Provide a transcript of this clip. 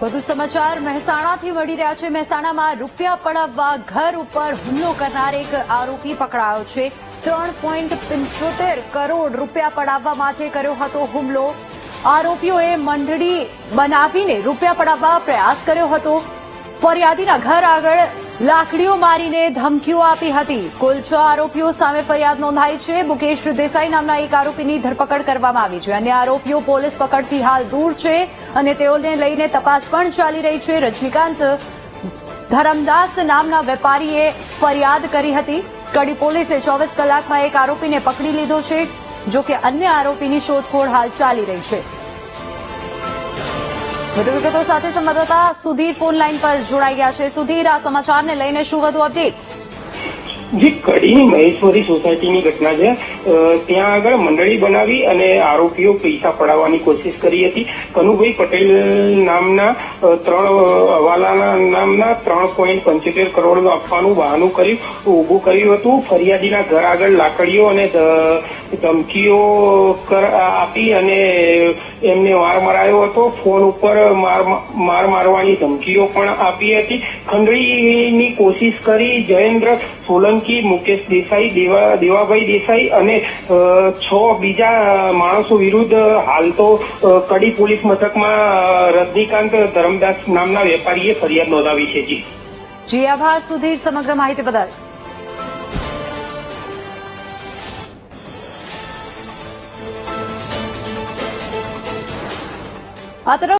વધુ સમાચાર. મહેસાણાથી મળી રહ્યા છે. મહેસાણામાં રૂપિયા પડાવવા ઘર ઉપર હુમલો કરનાર એક આરોપી પકડાયો છે. ત્રણ પોઈન્ટ પંચોતેર કરોડ રૂપિયા પડાવવા માટે કર્યો હતો હુમલો. આરોપીઓએ મંડળી બનાવીને રૂપિયા પડાવવા પ્રયાસ કર્યો હતો. ફરિયાદીના ઘર આગળ લાકડીઓ મારીને ધમકીઓ આપી હતી. કુલ છ આરોપીઓ સામે ફરિયાદ નોંધાઈ છે. મુકેશ દેસાઈ નામના એક આરોપીની ધરપકડ કરવામાં આવી છે. અન્ય આરોપીઓ પોલીસ પકડથી હાલ દૂર છે. અને તેઓને લઈને તપાસ પણ ચાલી રહી છે. રજનીકાંત ધરમદાસ નામના વેપારીએ ફરિયાદ કરી હતી. કડી પોલીસે ચોવીસ કલાકમાં એક આરોપીને પકડી લીધો છે, જો કે અન્ય આરોપીની શોધખોળ હાલ ચાલી રહી છે. વધુ વિગતો સાથે સંવાદદાતા સુધીર ફોન લાઈન પર જોડાઈ ગયા છે. સુધીર, આ સમાચારને લઈને શું વધુ અપડેટ્સ? જે કડીની મહેશ્વરી સોસાયટીની ઘટના છે ત્યાં આગળ મંડળી બનાવી અને આરોપીઓ પૈસા પડાવવાની કોશિશ કરી હતી. કનુભાઈ પટેલ નામના ત્રણ હવાલાના નામના ત્રણ પોઈન્ટ પંચોતેર કરોડ આપવાનું બહાનું કર્યું, ઊભું કર્યું હતું. ફરિયાદીના ઘર આગળ લાકડીઓ અને ધમકીઓ આપી અને એમને માર મરાયો હતો. ફોન ઉપર માર માર મારવાની ધમકીઓ પણ આપી હતી. ખંડણીની કોશિશ કરી જયેન્દ્ર સોલંકી મુકેશ દેસાઈ, દેવા, દેવાભાઈ દેસાઈ અને છ બીજા માણસો વિરુદ્ધ હાલ તો કડી પોલીસ મથકમાં રજનીકાંત ધરમદાસ નામના વેપારીએ ફરિયાદ નોંધાવી છે જી. જી, આભાર સુધીર સમગ્ર માહિતી બદલ. આ